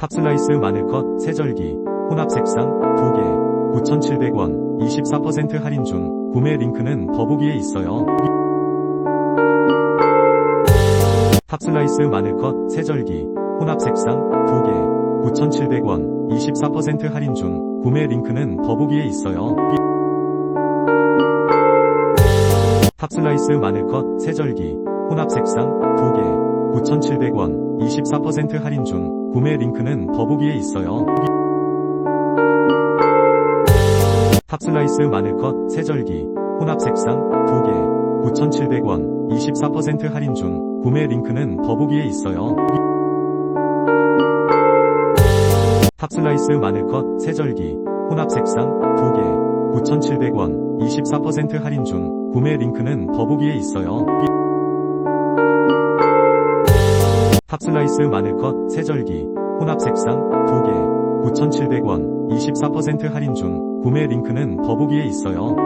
탑슬라이스 마늘컷 세절기 혼합 색상 2개 9,700원 24% 할인 중 구매 링크는 더보기에 있어요. 탑슬라이스 마늘컷 세절기 혼합 색상 2개 9,700원 24% 할인 중 구매 링크는 더보기에 있어요. 탑슬라이스 마늘컷 세절기 혼합 색상 2개 9,700원 24% 할인 중 구매 링크는 더보기에 있어요. 탑슬라이스 마늘컷 세절기 혼합 색상 2개 9,700원 24% 할인 중 구매 링크는 더보기에 있어요. 탑슬라이스 마늘컷 세절기 혼합 색상 2개 9,700원 24% 할인 중 구매 링크는 더보기에 있어요. 탑슬라이스 마늘컷 세절기 혼합 색상 2개 9,700원 24% 할인 중 구매 링크는 더보기에 있어요.